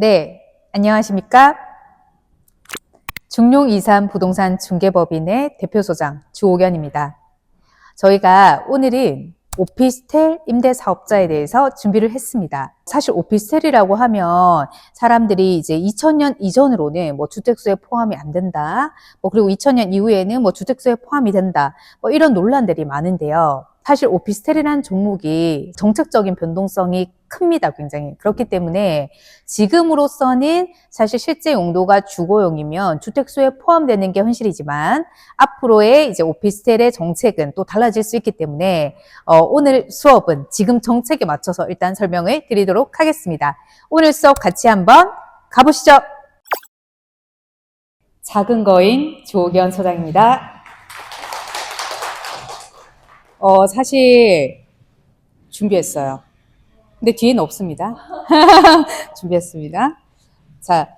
네, 안녕하십니까? 중룡 이산 부동산 중개법인의 대표소장 주옥연입니다. 저희가 오늘은 오피스텔 임대 사업자에 대해서 준비를 했습니다. 사실 오피스텔이라고 하면 사람들이 이제 2000년 이전으로는 뭐 주택수에 포함이 안 된다. 뭐 그리고 2000년 이후에는 뭐 주택수에 포함이 된다. 뭐 이런 논란들이 많은데요. 사실 오피스텔이라는 종목이 정책적인 변동성이 큽니다, 굉장히. 그렇기 때문에 지금으로서는 사실 실제 용도가 주거용이면 주택수에 포함되는 게 현실이지만 앞으로의 이제 오피스텔의 정책은 또 달라질 수 있기 때문에 어, 오늘 수업은 지금 정책에 맞춰서 일단 설명을 드리도록 하겠습니다. 오늘 수업 같이 한번 가보시죠. 작은 거인 조견 소장입니다. 어, 사실 준비했어요. 근데 뒤에는 없습니다. 준비했습니다. 자,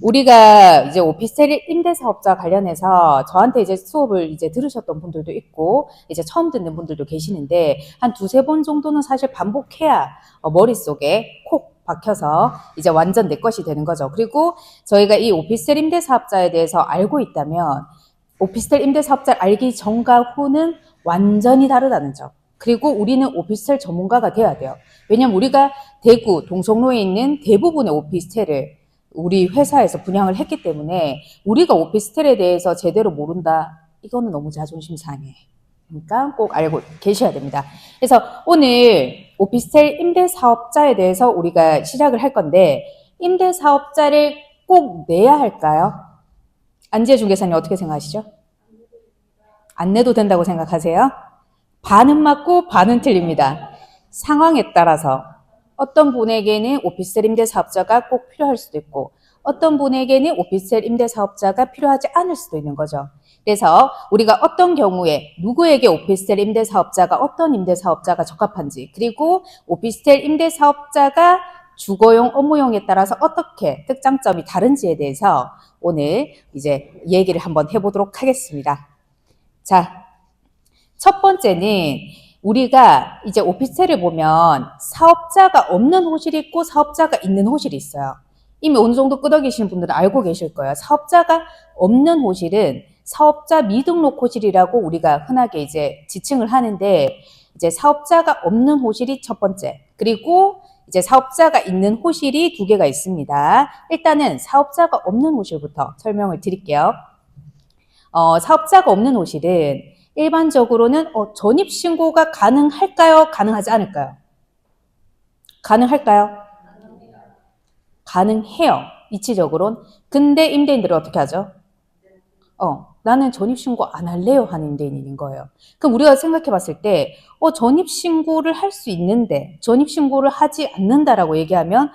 우리가 이제 오피스텔 임대 사업자 관련해서 저한테 이제 수업을 이제 들으셨던 분들도 있고 이제 처음 듣는 분들도 계시는데 한 두세 번 정도는 사실 반복해야 어, 머릿속에 콕 박혀서 이제 완전 내 것이 되는 거죠. 그리고 저희가 이 오피스텔 임대 사업자에 대해서 알고 있다면 오피스텔 임대 사업자를 알기 전과 후는 완전히 다르다는 점. 그리고 우리는 오피스텔 전문가가 돼야 돼요. 왜냐면 우리가 대구, 동성로에 있는 대부분의 오피스텔을 우리 회사에서 분양을 했기 때문에 우리가 오피스텔에 대해서 제대로 모른다. 이거는 너무 자존심 상해. 그러니까 꼭 알고 계셔야 됩니다. 그래서 오늘 오피스텔 임대 사업자에 대해서 우리가 시작을 할 건데 임대 사업자를 꼭 내야 할까요? 안지혜 중개사님 어떻게 생각하시죠? 안 내도 된다고 생각하세요? 반은 맞고 반은 틀립니다. 상황에 따라서 어떤 분에게는 오피스텔 임대 사업자가 꼭 필요할 수도 있고 어떤 분에게는 오피스텔 임대 사업자가 필요하지 않을 수도 있는 거죠. 그래서 우리가 어떤 경우에 누구에게 오피스텔 임대 사업자가 어떤 임대 사업자가 적합한지 그리고 오피스텔 임대 사업자가 주거용 업무용에 따라서 어떻게 특장점이 다른지에 대해서 오늘 이제 얘기를 한번 해보도록 하겠습니다. 자, 첫 번째는 우리가 이제 오피스텔을 보면 사업자가 없는 호실이 있고 사업자가 있는 호실이 있어요. 이미 어느 정도 끄덕이시는 분들은 알고 계실 거예요. 사업자가 없는 호실은 사업자 미등록 호실이라고 우리가 흔하게 이제 지칭을 하는데 이제 사업자가 없는 호실이 첫 번째. 그리고 이제 사업자가 있는 호실이 두 개가 있습니다. 일단은 사업자가 없는 호실부터 설명을 드릴게요. 어, 사업자가 없는 호실은 일반적으로는 어, 전입 신고가 가능할까요? 가능하지 않을까요? 가능할까요? 가능해요. 이치적으로는. 근데 임대인들은 어떻게 하죠? 어, 나는 전입 신고 안 할래요 하는 임대인인 거예요. 그럼 우리가 생각해 봤을 때 어, 전입 신고를 할 수 있는데 전입 신고를 하지 않는다라고 얘기하면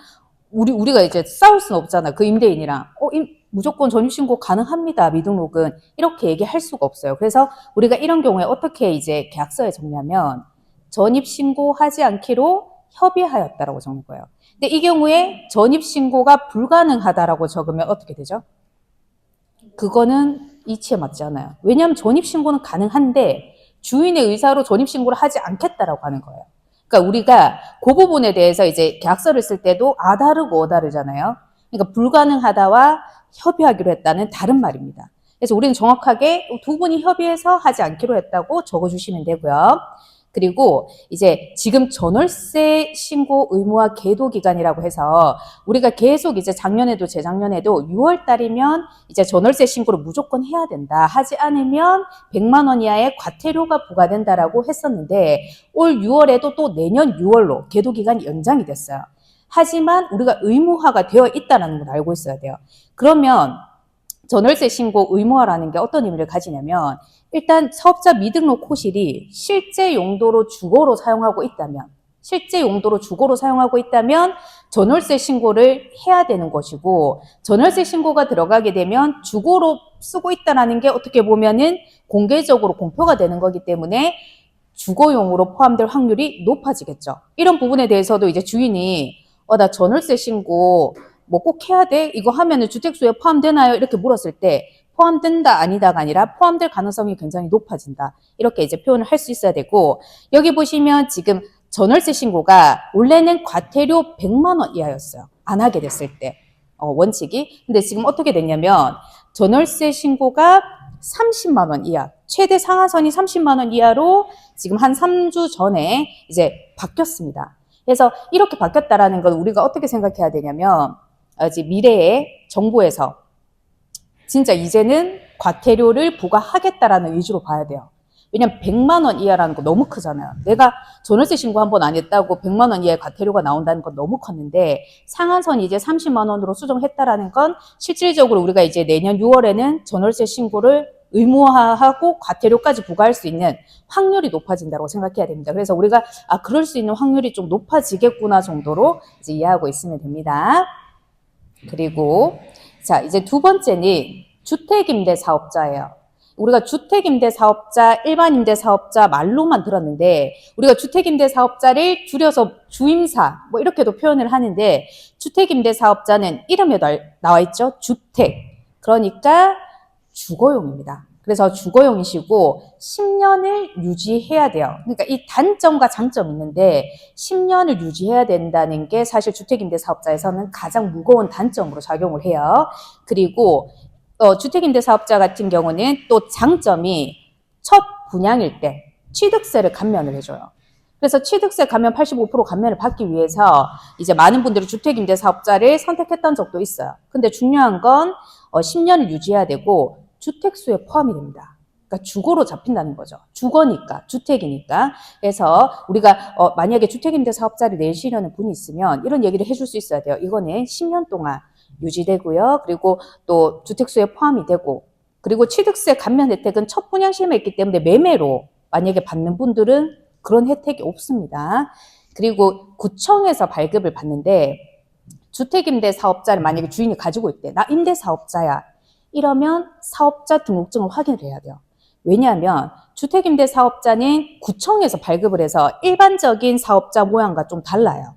우리 우리가 이제 싸울 수는 없잖아. 그 임대인이랑 어, 임, 무조건 전입신고 가능합니다. 미등록은 이렇게 얘기할 수가 없어요. 그래서 우리가 이런 경우에 어떻게 이제 계약서에 적냐면 전입신고하지 않기로 협의하였다라고 적는 거예요. 근데 이 경우에 전입신고가 불가능하다라고 적으면 어떻게 되죠? 그거는 이치에 맞지 않아요. 왜냐하면 전입신고는 가능한데 주인의 의사로 전입신고를 하지 않겠다라고 하는 거예요. 그러니까 우리가 그 부분에 대해서 이제 계약서를 쓸 때도 아 다르고 어 다르잖아요. 그러니까 불가능하다와 협의하기로 했다는 다른 말입니다. 그래서 우리는 정확하게 두 분이 협의해서 하지 않기로 했다고 적어주시면 되고요. 그리고 이제 지금 전월세 신고 의무화 계도 기간이라고 해서 우리가 계속 이제 작년에도 재작년에도 6월 달이면 이제 전월세 신고를 무조건 해야 된다. 하지 않으면 100만 원 이하의 과태료가 부과된다라고 했었는데 올 6월에도 또 내년 6월로 계도 기간이 연장이 됐어요. 하지만 우리가 의무화가 되어 있다는 걸 알고 있어야 돼요. 그러면 전월세 신고 의무화라는 게 어떤 의미를 가지냐면 일단 사업자 미등록 호실이 실제 용도로 주거로 사용하고 있다면 실제 용도로 주거로 사용하고 있다면 전월세 신고를 해야 되는 것이고 전월세 신고가 들어가게 되면 주거로 쓰고 있다라는 게 어떻게 보면은 공개적으로 공표가 되는 거기 때문에 주거용으로 포함될 확률이 높아지겠죠. 이런 부분에 대해서도 이제 주인이 어, 나 전월세 신고 뭐 꼭 해야 돼? 이거 하면은 주택수에 포함되나요? 이렇게 물었을 때 포함된다 아니다가 아니라 포함될 가능성이 굉장히 높아진다. 이렇게 이제 표현을 할 수 있어야 되고 여기 보시면 지금 전월세 신고가 원래는 과태료 100만 원 이하였어요. 안 하게 됐을 때. 어, 원칙이. 근데 지금 어떻게 됐냐면 전월세 신고가 30만 원 이하, 최대 상하선이 30만 원 이하로 지금 한 3주 전에 이제 바뀌었습니다. 그래서 이렇게 바뀌었다라는 건 우리가 어떻게 생각해야 되냐면 어, 이제 미래에 정부에서 진짜 이제는 과태료를 부과하겠다라는 의지로 봐야 돼요. 왜냐면 100만 원 이하라는 거 너무 크잖아요. 내가 전월세 신고 한 번 안 했다고 100만 원 이하의 과태료가 나온다는 건 너무 컸는데 상한선이 이제 30만 원으로 수정했다라는 건 실질적으로 우리가 이제 내년 6월에는 전월세 신고를 의무화하고 과태료까지 부과할 수 있는 확률이 높아진다고 생각해야 됩니다. 그래서 우리가 아 그럴 수 있는 확률이 좀 높아지겠구나 정도로 이제 이해하고 있으면 됩니다. 그리고 자 이제 두 번째는 주택임대 사업자예요. 우리가 주택임대 사업자, 일반임대 사업자 말로만 들었는데 우리가 주택임대 사업자를 줄여서 주임사 뭐 이렇게도 표현을 하는데 주택임대 사업자는 이름에 나- 나와 있죠. 주택. 그러니까 주거용입니다. 그래서 주거용이시고 10년을 유지해야 돼요. 그러니까 이 단점과 장점이 있는데 10년을 유지해야 된다는 게 사실 주택임대 사업자에서는 가장 무거운 단점으로 작용을 해요. 그리고 어, 주택임대 사업자 같은 경우는 또 장점이 첫 분양일 때 취득세를 감면을 해줘요. 그래서 취득세 감면 85% 감면을 받기 위해서 이제 많은 분들이 주택임대 사업자를 선택했던 적도 있어요. 근데 중요한 건 어, 10년을 유지해야 되고 주택수에 포함이 됩니다. 그러니까 주거로 잡힌다는 거죠. 주거니까, 주택이니까. 그래서 우리가 어, 만약에 주택임대 사업자를 내시려는 분이 있으면 이런 얘기를 해줄 수 있어야 돼요. 이거는 10년 동안 유지되고요. 그리고 또 주택수에 포함이 되고 그리고 취득세 감면 혜택은 첫 분양 시험에 있기 때문에 매매로 만약에 받는 분들은 그런 혜택이 없습니다. 그리고 구청에서 발급을 받는데 주택임대 사업자를 만약에 주인이 가지고 있대. 나 임대 사업자야. 이러면 사업자 등록증을 확인을 해야 돼요. 왜냐하면 주택임대 사업자는 구청에서 발급을 해서 일반적인 사업자 모양과 좀 달라요.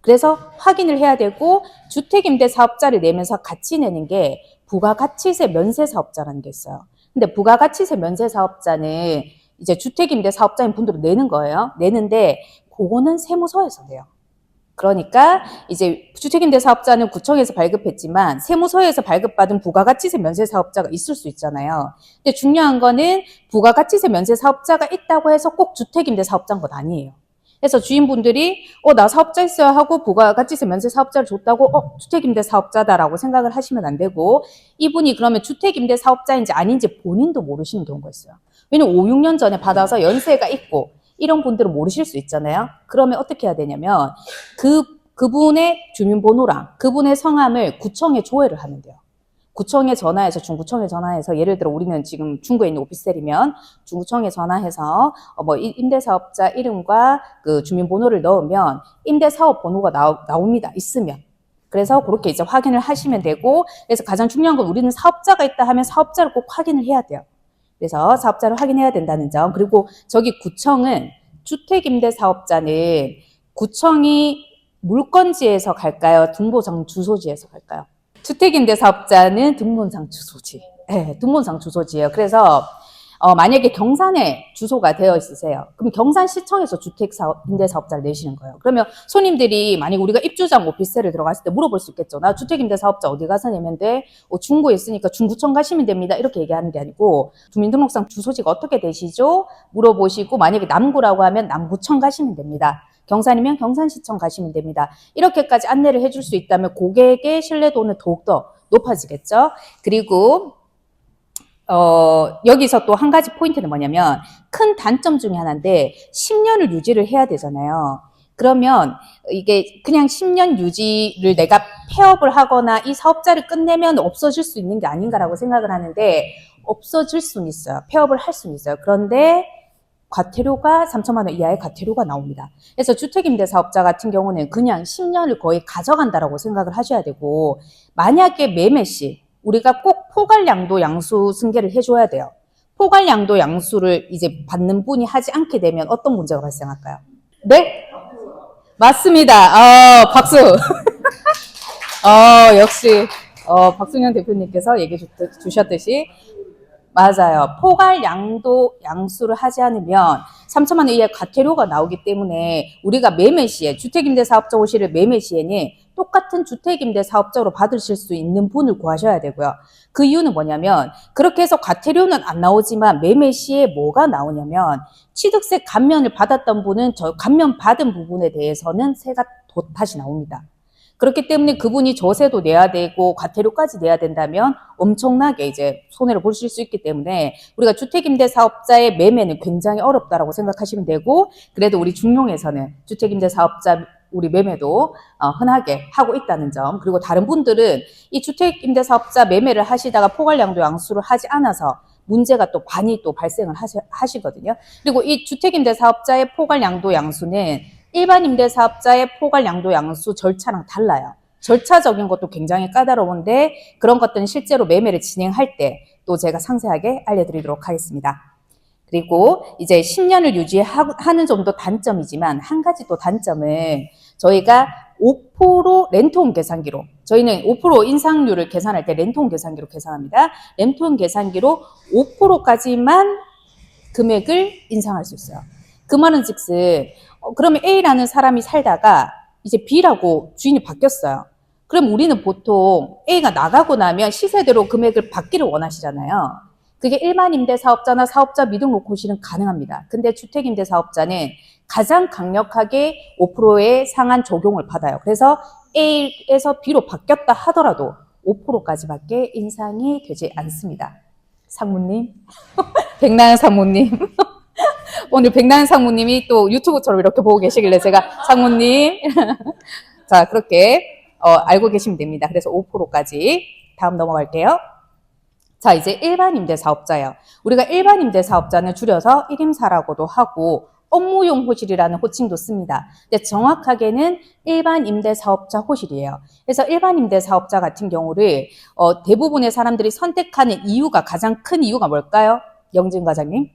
그래서 확인을 해야 되고 주택임대 사업자를 내면서 같이 내는 게 부가가치세 면세 사업자라는 게 있어요. 근데 부가가치세 면세 사업자는 이제 주택임대 사업자인 분들은 내는 거예요. 내는데 그거는 세무서에서 내요. 그러니까 이제 주택임대 사업자는 구청에서 발급했지만 세무서에서 발급받은 부가가치세 면세 사업자가 있을 수 있잖아요. 근데 중요한 거는 부가가치세 면세 사업자가 있다고 해서 꼭 주택임대 사업자인 건 아니에요. 그래서 주인분들이 어 나 사업자 있어야 하고 부가가치세 면세 사업자를 줬다고 어 주택임대 사업자다라고 생각을 하시면 안 되고 이분이 그러면 주택임대 사업자인지 아닌지 본인도 모르시는 경우가 있어요. 왜냐면 5, 6년 전에 받아서 연세가 있고 이런 분들은 모르실 수 있잖아요. 그러면 어떻게 해야 되냐면 그 그분의 주민번호랑 그분의 성함을 구청에 조회를 하면 돼요. 구청에 전화해서 중구청에 전화해서 예를 들어 우리는 지금 중구에 있는 오피스텔이면 중구청에 전화해서 어, 뭐 이- 임대사업자 이름과 그 주민번호를 넣으면 임대사업 번호가 나오, 나옵니다. 있으면. 그래서 그렇게 이제 확인을 하시면 되고 그래서 가장 중요한 건 우리는 사업자가 있다 하면 사업자를 꼭 확인을 해야 돼요. 그래서 사업자를 확인해야 된다는 점. 그리고 저기 구청은 주택임대 사업자는 구청이 물건지에서 갈까요? 등보상 주소지에서 갈까요? 주택임대 사업자는 등본상 주소지. 네, 등본상 주소지예요. 그래서 어, 만약에 경산에 주소가 되어 있으세요. 그럼 경산시청에서 주택임대 사업자를 내시는 거예요. 그러면 손님들이 만약 우리가 입주장 오피스텔을 들어갔을 때 물어볼 수 있겠죠. 나 주택임대 사업자 어디 가서 내면 돼? 어, 중구에 있으니까 중구청 가시면 됩니다. 이렇게 얘기하는 게 아니고 주민등록상 주소지가 어떻게 되시죠? 물어보시고 만약에 남구라고 하면 남구청 가시면 됩니다. 경산이면 경산시청 가시면 됩니다. 이렇게까지 안내를 해줄 수 있다면 고객의 신뢰도는 더욱더 높아지겠죠. 그리고 어, 여기서 또 한 가지 포인트는 뭐냐면 큰 단점 중에 하나인데 10년을 유지를 해야 되잖아요. 그러면 이게 그냥 10년 유지를 내가 폐업을 하거나 이 사업자를 끝내면 없어질 수 있는 게 아닌가라고 생각을 하는데 없어질 수는 있어요. 폐업을 할 수는 있어요. 그런데 과태료가 3천만 원 이하의 과태료가 나옵니다. 그래서 주택임대 사업자 같은 경우는 그냥 10년을 거의 가져간다라고 생각을 하셔야 되고 만약에 매매 시 우리가 꼭 포괄양도 양수 승계를 해줘야 돼요. 포괄양도 양수를 이제 받는 분이 하지 않게 되면 어떤 문제가 발생할까요? 네? 맞습니다. 어, 박수. 어, 역시 어, 박승현 대표님께서 얘기해 주- 주셨듯이 맞아요. 포괄 양도 양수를 하지 않으면 3천만 원 이하의 과태료가 나오기 때문에 우리가 매매 시에 주택임대 사업자 호시를 매매 시에는 똑같은 주택임대 사업자로 받으실 수 있는 분을 구하셔야 되고요. 그 이유는 뭐냐면 그렇게 해서 과태료는 안 나오지만 매매 시에 뭐가 나오냐면 취득세 감면을 받았던 분은 저 감면 받은 부분에 대해서는 세가 도, 다시 나옵니다. 그렇기 때문에 그분이 저세도 내야 되고 과태료까지 내야 된다면 엄청나게 이제 손해를 보실 수 있기 때문에 우리가 주택임대 사업자의 매매는 굉장히 어렵다라고 생각하시면 되고 그래도 우리 중용에서는 주택임대 사업자 우리 매매도 어, 흔하게 하고 있다는 점 그리고 다른 분들은 이 주택임대 사업자 매매를 하시다가 포괄량도 양수를 하지 않아서 문제가 또 많이 또 발생을 하시, 하시거든요. 그리고 이 주택임대 사업자의 포괄량도 양수는 일반 임대사업자의 포괄 양도 양수 절차랑 달라요. 절차적인 것도 굉장히 까다로운데 그런 것들은 실제로 매매를 진행할 때 또 제가 상세하게 알려드리도록 하겠습니다. 그리고 이제 10년을 유지하는 점도 단점이지만 한 가지 또 단점은 저희가 5% 렌트홈 계산기로 저희는 5% 인상률을 계산할 때 렌트홈 계산기로 계산합니다. 렌트홈 계산기로 5%까지만 금액을 인상할 수 있어요. 그 말은 즉슨 어, 그러면 A라는 사람이 살다가 이제 B라고 주인이 바뀌었어요. 그럼 우리는 보통 A가 나가고 나면 시세대로 금액을 받기를 원하시잖아요. 그게 일반 임대 사업자나 사업자 미등록 고시는 가능합니다. 근데 주택 임대 사업자는 가장 강력하게 5%의 상한 적용을 받아요. 그래서 A에서 B로 바뀌었다 하더라도 5%까지밖에 인상이 되지 않습니다. 상무님, 백나연 상무님. 오늘 백나연 상무님이 또 유튜브처럼 이렇게 보고 계시길래 제가 상무님 자 그렇게 어, 알고 계시면 됩니다. 그래서 5%까지 다음 넘어갈게요. 자 이제 일반 임대 사업자예요. 우리가 일반 임대 사업자는 줄여서 1임사라고도 하고 업무용 호실이라는 호칭도 씁니다. 근데 정확하게는 일반 임대 사업자 호실이에요. 그래서 일반 임대 사업자 같은 경우를 어, 대부분의 사람들이 선택하는 이유가 가장 큰 이유가 뭘까요? 영진 과장님?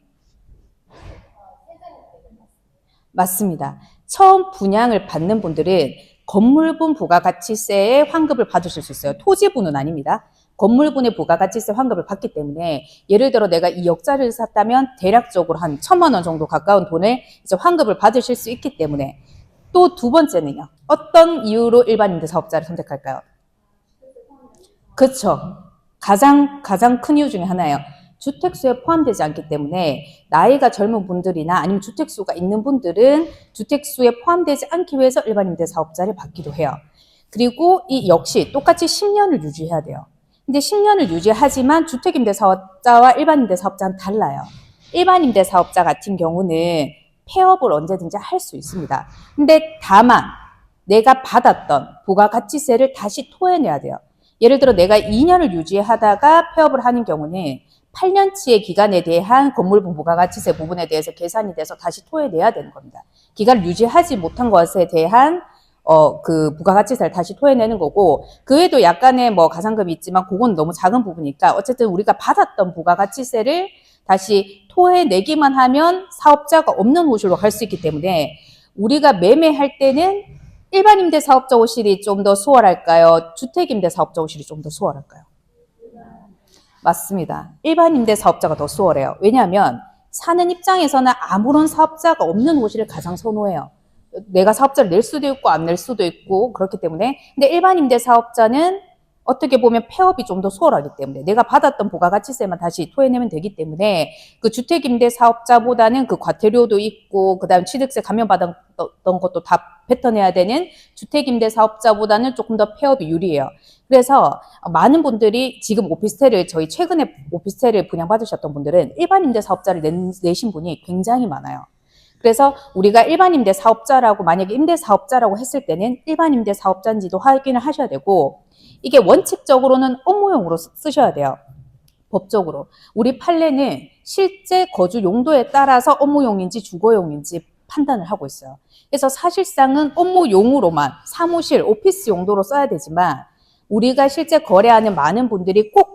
맞습니다. 처음 분양을 받는 분들은 건물분 부가가치세의 환급을 받으실 수 있어요. 토지분은 아닙니다. 건물분의 부가가치세 환급을 받기 때문에 예를 들어 내가 2억짜리를 샀다면 대략적으로 한 천만 원 정도 가까운 돈을 이제 환급을 받으실 수 있기 때문에 또 두 번째는요. 어떤 이유로 일반 임대사업자를 선택할까요? 그렇죠. 가장 가장 큰 이유 중에 하나예요. 주택수에 포함되지 않기 때문에 나이가 젊은 분들이나 아니면 주택수가 있는 분들은 주택수에 포함되지 않기 위해서 일반 임대 사업자를 받기도 해요. 그리고 이 역시 똑같이 10년을 유지해야 돼요. 근데 10년을 유지하지만 주택 임대 사업자와 일반 임대 사업자는 달라요. 일반 임대 사업자 같은 경우는 폐업을 언제든지 할 수 있습니다. 근데 다만 내가 받았던 부가가치세를 다시 토해내야 돼요. 예를 들어 내가 2년을 유지하다가 폐업을 하는 경우는 8년치의 기간에 대한 건물분 부가가치세 부분에 대해서 계산이 돼서 다시 토해내야 되는 겁니다. 기간을 유지하지 못한 것에 대한 어, 그 부가가치세를 다시 토해내는 거고, 그 외에도 약간의 뭐 가상금이 있지만, 그건 너무 작은 부분이니까, 어쨌든 우리가 받았던 부가가치세를 다시 토해내기만 하면 사업자가 없는 호실로 갈 수 있기 때문에, 우리가 매매할 때는 일반 임대 사업자 호실이 좀 더 수월할까요? 주택 임대 사업자 호실이 좀 더 수월할까요? 맞습니다. 일반 임대 사업자가 더 수월해요. 왜냐하면 사는 입장에서는 아무런 사업자가 없는 호실을 가장 선호해요. 내가 사업자를 낼 수도 있고 안 낼 수도 있고 그렇기 때문에 근데 일반 임대 사업자는 어떻게 보면 폐업이 좀 더 수월하기 때문에 내가 받았던 부가가치세만 다시 토해내면 되기 때문에 그 주택임대 사업자보다는 그 과태료도 있고 그다음 취득세 감면받았던 것도 다 뱉어내야 되는 주택임대 사업자보다는 조금 더 폐업이 유리해요. 그래서 많은 분들이 지금 오피스텔을 저희 최근에 오피스텔을 분양받으셨던 분들은 일반 임대 사업자를 내신 분이 굉장히 많아요. 그래서 우리가 일반 임대 사업자라고 만약에 임대 사업자라고 했을 때는 일반 임대 사업자인지도 확인을 하셔야 되고 이게 원칙적으로는 업무용으로 쓰셔야 돼요. 법적으로. 우리 판례는 실제 거주 용도에 따라서 업무용인지 주거용인지 판단을 하고 있어요. 그래서 사실상은 업무용으로만 사무실, 오피스 용도로 써야 되지만 우리가 실제 거래하는 많은 분들이 꼭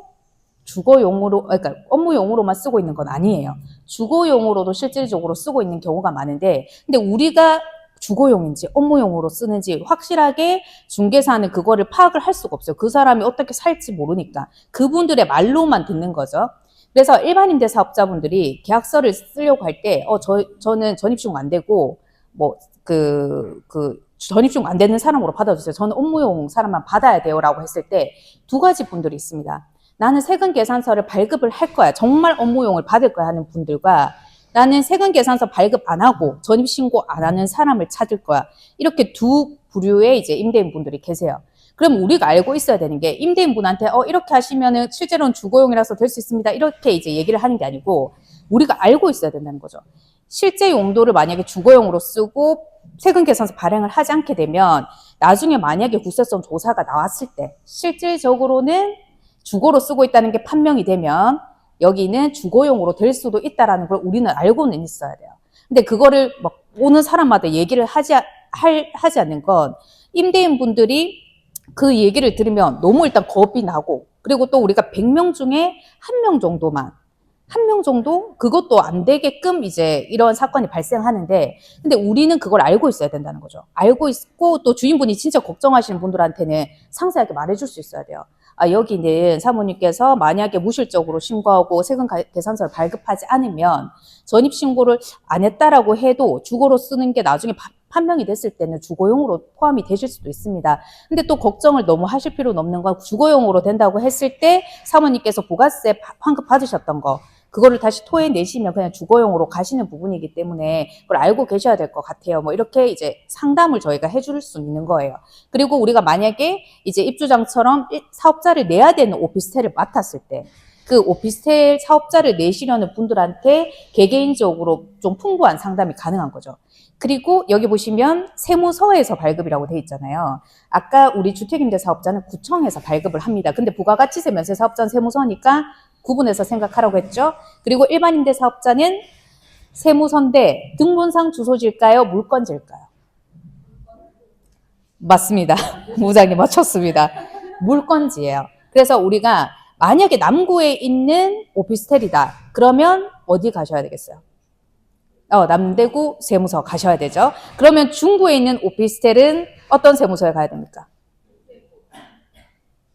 주거용으로, 그러니까 업무용으로만 쓰고 있는 건 아니에요. 주거용으로도 실질적으로 쓰고 있는 경우가 많은데, 근데 우리가 주거용인지 업무용으로 쓰는지 확실하게 중개사는 그거를 파악을 할 수가 없어요. 그 사람이 어떻게 살지 모르니까. 그분들의 말로만 듣는 거죠. 그래서 일반 임대 사업자분들이 계약서를 쓰려고 할 때, 어, 저, 저는 전입신고 안 되고, 뭐, 그, 그, 전입신고 안 되는 사람으로 받아주세요. 저는 업무용 사람만 받아야 돼요 라고 했을 때 두 가지 분들이 있습니다. 나는 세금 계산서를 발급을 할 거야. 정말 업무용을 받을 거야 하는 분들과 나는 세금 계산서 발급 안 하고 전입 신고 안 하는 사람을 찾을 거야. 이렇게 두 부류의 이제 임대인 분들이 계세요. 그럼 우리가 알고 있어야 되는 게 임대인 분한테 어 이렇게 하시면은 실제로는 주거용이라서 될 수 있습니다. 이렇게 이제 얘기를 하는 게 아니고 우리가 알고 있어야 된다는 거죠. 실제 용도를 만약에 주거용으로 쓰고 세금 계산서 발행을 하지 않게 되면 나중에 만약에 국세청 조사가 나왔을 때 실질적으로는 주거로 쓰고 있다는 게 판명이 되면 여기는 주거용으로 될 수도 있다라는 걸 우리는 알고는 있어야 돼요. 근데 그거를 막 오는 사람마다 얘기를 하지, 할, 하지 않는 건 임대인 분들이 그 얘기를 들으면 너무 일단 겁이 나고 그리고 또 우리가 100명 중에 한 명 정도만 한 명 정도 그것도 안 되게끔 이제 이런 사건이 발생하는데 근데 우리는 그걸 알고 있어야 된다는 거죠. 알고 있고 또 주인분이 진짜 걱정하시는 분들한테는 상세하게 말해줄 수 있어야 돼요. 아, 여기는 사모님께서 만약에 무실적으로 신고하고 세금 가- 계산서를 발급하지 않으면 전입 신고를 안 했다라고 해도 주거로 쓰는 게 나중에 파- 판명이 됐을 때는 주거용으로 포함이 되실 수도 있습니다. 근데 또 걱정을 너무 하실 필요는 없는 건 주거용으로 된다고 했을 때 사모님께서 부가세 파- 환급 받으셨던 거 그거를 다시 토해내시면 그냥 주거용으로 가시는 부분이기 때문에 그걸 알고 계셔야 될 것 같아요. 뭐 이렇게 이제 상담을 저희가 해줄 수 있는 거예요. 그리고 우리가 만약에 이제 입주장처럼 일- 사업자를 내야 되는 오피스텔을 맡았을 때그 오피스텔 사업자를 내시려는 분들한테 개개인적으로 좀 풍부한 상담이 가능한 거죠. 그리고 여기 보시면 세무서에서 발급이라고 돼 있잖아요. 아까 우리 주택임대 사업자는 구청에서 발급을 합니다. 근데 부가가치세 면세 사업자는 세무서니까 구분해서 생각하라고 했죠. 그리고 일반 임대 사업자는 세무서인데 등본상 주소지일까요? 물건지일까요? 맞습니다. 무장님 맞췄습니다. 물건지예요. 그래서 우리가 만약에 남구에 있는 오피스텔이다. 그러면 어디 가셔야 되겠어요? 어, 남대구 세무서 가셔야 되죠. 그러면 중구에 있는 오피스텔은 어떤 세무서에 가야 됩니까?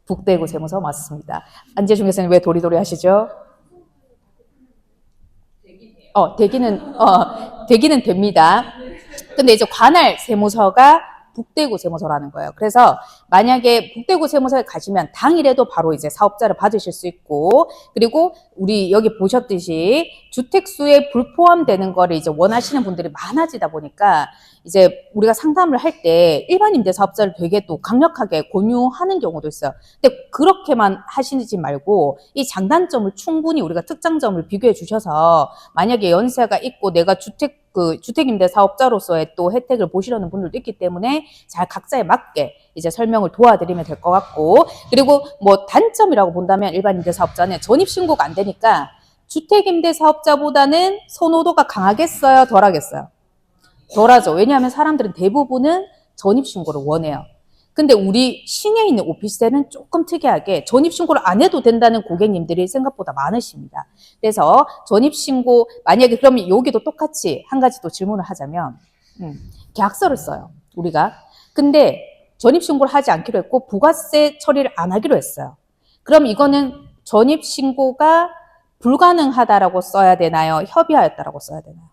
북대구 세무서 맞습니다. 안재중 교수님 왜 도리도리 하시죠? 어, 되기는, 어, 되기는 됩니다. 근데 이제 관할 세무서가 북대구 세무서라는 거예요. 그래서 만약에 북대구 세무서에 가시면 당일에도 바로 이제 사업자를 받으실 수 있고, 그리고 우리 여기 보셨듯이 주택수에 불포함되는 거를 이제 원하시는 분들이 많아지다 보니까 이제 우리가 상담을 할 때 일반 임대 사업자를 되게 또 강력하게 권유하는 경우도 있어요. 근데 그렇게만 하시지 말고 이 장단점을 충분히 우리가 특장점을 비교해 주셔서 만약에 연세가 있고 내가 주택 그 주택임대 사업자로서의 또 혜택을 보시려는 분들도 있기 때문에 잘 각자에 맞게 이제 설명을 도와드리면 될 것 같고 그리고 뭐 단점이라고 본다면 일반 임대 사업자는 전입 신고가 안 되니까 주택임대 사업자보다는 선호도가 강하겠어요, 덜하겠어요? 덜하죠. 왜냐하면 사람들은 대부분은 전입 신고를 원해요. 근데 우리 시내에 있는 오피스텔은 조금 특이하게 전입신고를 안 해도 된다는 고객님들이 생각보다 많으십니다. 그래서 전입신고, 만약에 그러면 여기도 똑같이 한 가지 또 질문을 하자면, 음, 계약서를 써요. 우리가. 근데 전입신고를 하지 않기로 했고, 부가세 처리를 안 하기로 했어요. 그럼 이거는 전입신고가 불가능하다라고 써야 되나요? 협의하였다라고 써야 되나요?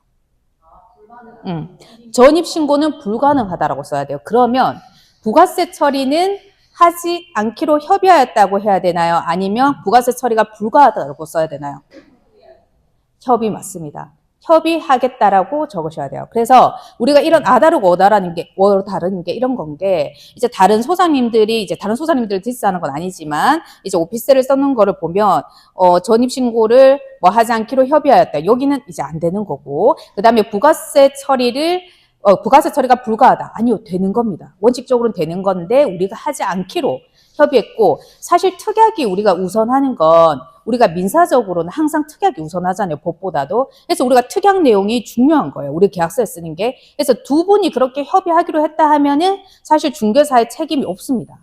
음, 전입신고는 불가능하다라고 써야 돼요. 그러면 부가세 처리는 하지 않기로 협의하였다고 해야 되나요? 아니면 부가세 처리가 불가하다고 써야 되나요? 협의 맞습니다. 협의하겠다라고 적으셔야 돼요. 그래서 우리가 이런 아다르고 어다라는 게, 어 다른 게 이런 건 게, 이제 다른 소장님들이, 이제 다른 소장님들을 디스하는 건 아니지만, 이제 오피스를 써놓은 거를 보면, 어, 전입신고를 뭐 하지 않기로 협의하였다. 여기는 이제 안 되는 거고, 그 다음에 부가세 처리를 어, 부가세 처리가 불가하다. 아니요, 되는 겁니다. 원칙적으로는 되는 건데, 우리가 하지 않기로 협의했고, 사실 특약이 우리가 우선하는 건, 우리가 민사적으로는 항상 특약이 우선하잖아요, 법보다도. 그래서 우리가 특약 내용이 중요한 거예요. 우리 계약서에 쓰는 게. 그래서 두 분이 그렇게 협의하기로 했다 하면은, 사실 중개사의 책임이 없습니다.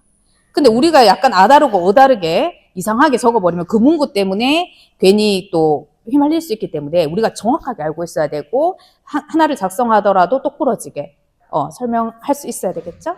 근데 우리가 약간 아다르고 어다르게 이상하게 적어버리면 그 문구 때문에 괜히 또 휘말릴 수 있기 때문에 우리가 정확하게 알고 있어야 되고 하, 하나를 작성하더라도 똑부러지게 어, 설명할 수 있어야 되겠죠?